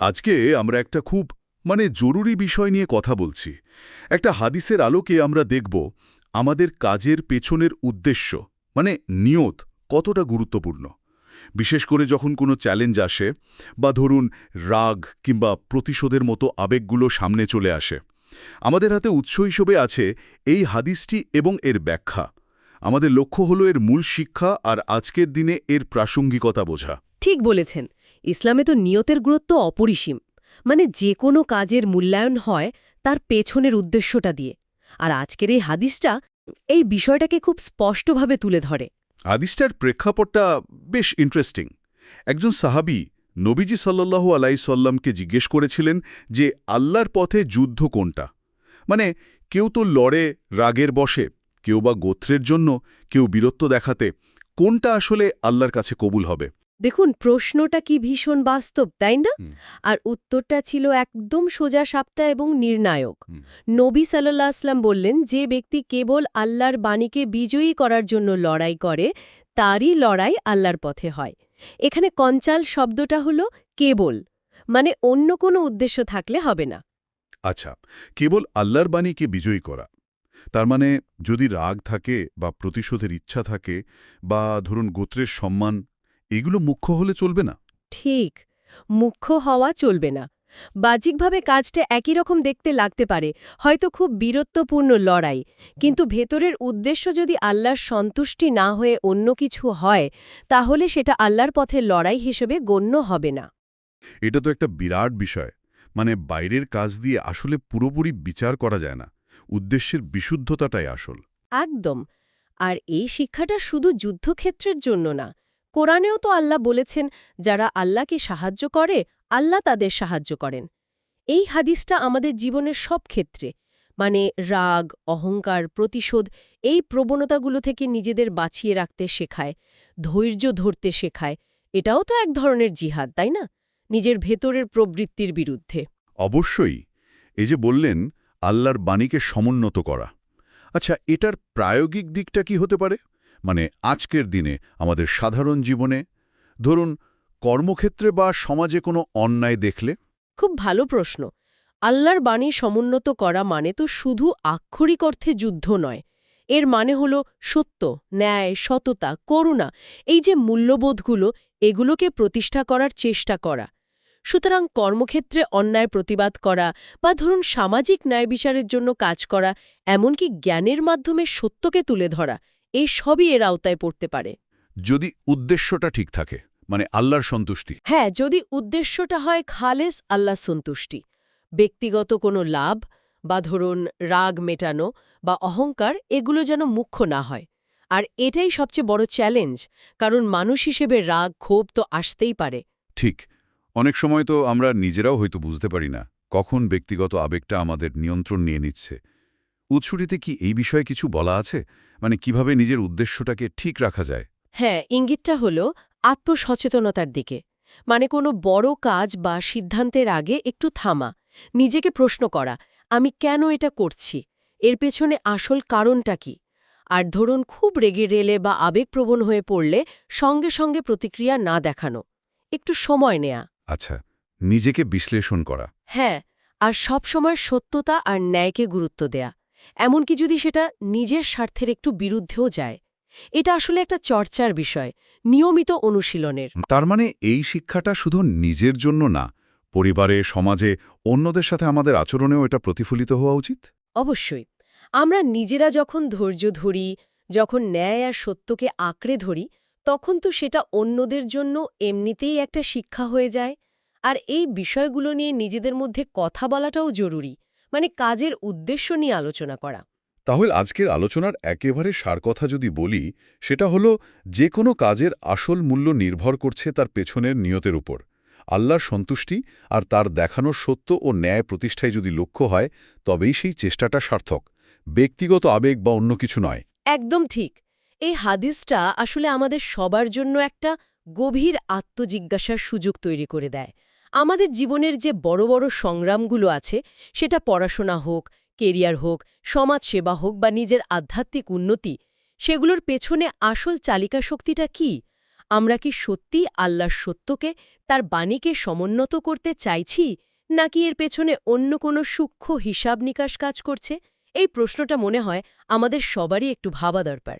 আজকে আমরা একটা খুব মানে জরুরি বিষয় নিয়ে কথা বলছি। একটা হাদিসের আলোকে আমরা দেখব আমাদের কাজের পেছনের উদ্দেশ্য মানে নিয়ত কতটা গুরুত্বপূর্ণ। বিশেষ করে যখন কোনো চ্যালেঞ্জ আসে বা ধরুন রাগ কিংবা প্রতিশোধের মতো আবেগগুলো সামনে চলে আসে। আমাদের হাতে উৎস হিসেবে আছে এই হাদিসটি এবং এর ব্যাখ্যা। আমাদের লক্ষ্য হলো এর মূল শিক্ষা আর আজকের দিনে এর প্রাসঙ্গিকতা বোঝা। ঠিক বলেছেন। ইসলামে তো নিয়তের গুরুত্ব অপরিসীম। মানে যে কোনো কাজের মূল্যায়ন হয় তার পেছনের উদ্দেশ্যটা দিয়ে। আর আজকের এই হাদিসটা এই বিষয়টাকে খুব স্পষ্টভাবে তুলে ধরে। হাদিসটার প্রেক্ষাপটটা বেশ ইন্টারেস্টিং একজন সাহাবি নবীজি সাল্লাল্লাহু আলাইসাল্লামকে জিজ্ঞেস করেছিলেন যে, আল্লাহর পথে যুদ্ধ কোনটা? মানে কেউ তো লড়ে রাগের বসে কেউ বা গোত্রের জন্য, কেউ বীরত্ব দেখাতে, কোনটা আসলে আল্লাহর কাছে কবুল হবে? দেখুন প্রশ্নটা কি ভীষণ বাস্তব তাই না? আর উত্তরটা ছিল একদম সোজা সাপ্তাহ এবং নির্ণায়ক। নবী সাল্লাহ আসলাম বললেন যে ব্যক্তি কেবল আল্লাহর বাণীকে বিজয়ী করার জন্য লড়াই করে তারই লড়াই আল্লাহর পথে হয়। এখানে কঞ্চাল শব্দটা হলো কেবল মানে অন্য কোনো উদ্দেশ্য থাকলে হবে না। আচ্ছা কেবল আল্লাহর বাণীকে বিজয়ী করা তার মানে যদি রাগ থাকে বা প্রতিশোধের ইচ্ছা থাকে বা ধরুন গোত্রের সম্মান এগুলো মুখ্য হলে চলবে না। ঠিক মুখ্য হওয়া চলবে না। বাহ্যিকভাবে কাজটা একই রকম দেখতে লাগতে পারে হয়তো খুব বীরত্বপূর্ণ লড়াই কিন্তু ভেতরের উদ্দেশ্য যদি আল্লাহর সন্তুষ্টি না হয়ে অন্য কিছু হয় তাহলে সেটা আল্লাহর পথে লড়াই হিসেবে গণ্য হবে না। এটা তো একটা বিরাট বিষয় মানে বাইরের কাজ দিয়ে আসলে পুরোপুরি বিচার করা যায় না উদ্দেশ্যের বিশুদ্ধতাটাই আসল। একদম আর এই শিক্ষাটা শুধু যুদ্ধক্ষেত্রের জন্য না কোরআনেও তো আল্লাহ বলেছেন, যারা আল্লাহকে সাহায্য করে, আল্লাহ তাদের সাহায্য করেন। এই হাদিসটা আমাদের জীবনের সব ক্ষেত্রে মানে রাগ, অহংকার, প্রতিশোধ, এই প্রবণতাগুলো থেকে নিজেদের বাঁচিয়ে রাখতে শেখায়, ধৈর্য ধরতে শেখায়। এটাও তো এক ধরনের জিহাদ, তাই না? নিজের ভেতরের প্রবৃত্তির বিরুদ্ধে। অবশ্যই, এই যে বললেন, আল্লাহর বাণীকে সমুন্নত করা। আচ্ছা এটার প্রায়োগিক দিকটা কি হতে পারে? মানে আজকের দিনে আমাদের সাধারণ জীবনে, ধরুন, কর্মক্ষেত্রে বা সমাজে কোনো অন্যায় দেখলে? খুব ভালো প্রশ্ন। আল্লাহর বাণী সমুন্নত করা মানে তো শুধু আক্ষরিক অর্থে যুদ্ধ নয়। এর মানে হল সত্য, ন্যায়, সততা, করুণা, এই যে মূল্যবোধগুলো, এগুলোকে প্রতিষ্ঠা করার চেষ্টা করা। সুতরাং কর্মক্ষেত্রে অন্যায় প্রতিবাদ করা বা ধরুন সামাজিক ন্যায় বিচারের জন্য কাজ করা, এমনকি জ্ঞানের মাধ্যমে সত্যকে তুলে ধরা এই সবই এর আওতায় পড়তে পারে। যদি উদ্দেশ্যটা ঠিক থাকে মানে আল্লাহর সন্তুষ্টি। হ্যাঁ যদি উদ্দেশ্যটা হয় খালেস আল্লাহ সন্তুষ্টি। ব্যক্তিগত কোনো লাভ বা ধরুন রাগ মেটানো বা অহংকার এগুলো যেন মুখ্য না হয়। আর এটাই সবচেয়ে বড় চ্যালেঞ্জ কারণ মানুষ হিসেবে রাগ ক্ষোভ তো আসতেই পারে। ঠিক। অনেক সময় তো আমরা নিজেরাও হয়তো বুঝতে পারি না কখন ব্যক্তিগত আবেগটা আমাদের নিয়ন্ত্রণ নিয়ে নিচ্ছে। উৎসটিতে কি এই বিষয়ে কিছু বলা আছে? মানে কীভাবে নিজের উদ্দেশ্যটাকে ঠিক রাখা যায়? হ্যাঁ ইঙ্গিতটা হল আত্মসচেতনতার দিকে। মানে কোনো বড় কাজ বা সিদ্ধান্তের আগে একটু থামা নিজেকে প্রশ্ন করা আমি কেন এটা করছি? এর পেছনে আসল কারণটা কি? আর ধরুন খুব রেগে রেলে বা আবেগপ্রবণ হয়ে পড়লে সঙ্গে সঙ্গে প্রতিক্রিয়া না দেখানো একটু সময় নেয়া। আচ্ছা নিজেকে বিশ্লেষণ করা। হ্যাঁ আর সবসময় সত্যতা আর ন্যায়কে গুরুত্ব দেয়া। এমনকি যদি সেটা নিজের স্বার্থের একটু বিরুদ্ধেও যায় এটা আসলে একটা চর্চার বিষয় নিয়মিত অনুশীলনের। তার মানে এই শিক্ষাটা শুধু নিজের জন্য না পরিবারে সমাজে অন্যদের সাথে আমাদের আচরণেও এটা প্রতিফলিত হওয়া উচিত? অবশ্যই। আমরা নিজেরা যখন ধৈর্য ধরি যখন ন্যায় আর সত্যকে আঁকড়ে ধরি তখন তো সেটা অন্যদের জন্য এমনিতেই একটা শিক্ষা হয়ে যায়। আর এই বিষয়গুলো নিয়ে নিজেদের মধ্যে কথা বলাটাও জরুরি। মানে কাজের উদ্দেশ্য নিয়ে আলোচনা করা। তাহলে আজকের আলোচনার একেবারে সার কথা যদি বলি সেটা হলো যে কোনো কাজের আসল মূল্য নির্ভর করছে তার পেছনের নিয়তের উপর। আল্লাহর সন্তুষ্টি আর তার দেখানোর সত্য ও ন্যায় প্রতিষ্ঠায় যদি লক্ষ্য হয় তবেই সেই চেষ্টাটা সার্থক। ব্যক্তিগত আবেগ বা অন্য কিছু নয়। একদম ঠিক। এই হাদিসটা আসলে আমাদের সবার জন্য একটা গভীর আত্মজিজ্ঞাসার সুযোগ তৈরি করে দেয়। আমাদের জীবনের যে বড় বড় সংগ্রামগুলো আছে, সেটা পড়াশোনা হোক, কেরিয়ার হোক, সমাজসেবা হোক বা নিজের আধ্যাত্মিক উন্নতি, সেগুলোর পেছনে আসল চালিকা শক্তিটা কি? আমরা কি সত্যি আল্লাহর সত্যকে, তার বাণীকে সমুন্নত করতে চাইছি, নাকি এর পেছনে অন্য কোনো সূক্ষ্ম হিসাব নিকাশ কাজ করছে? এই প্রশ্নটা মনে হয় আমাদের সবারই একটু ভাবা দরকার।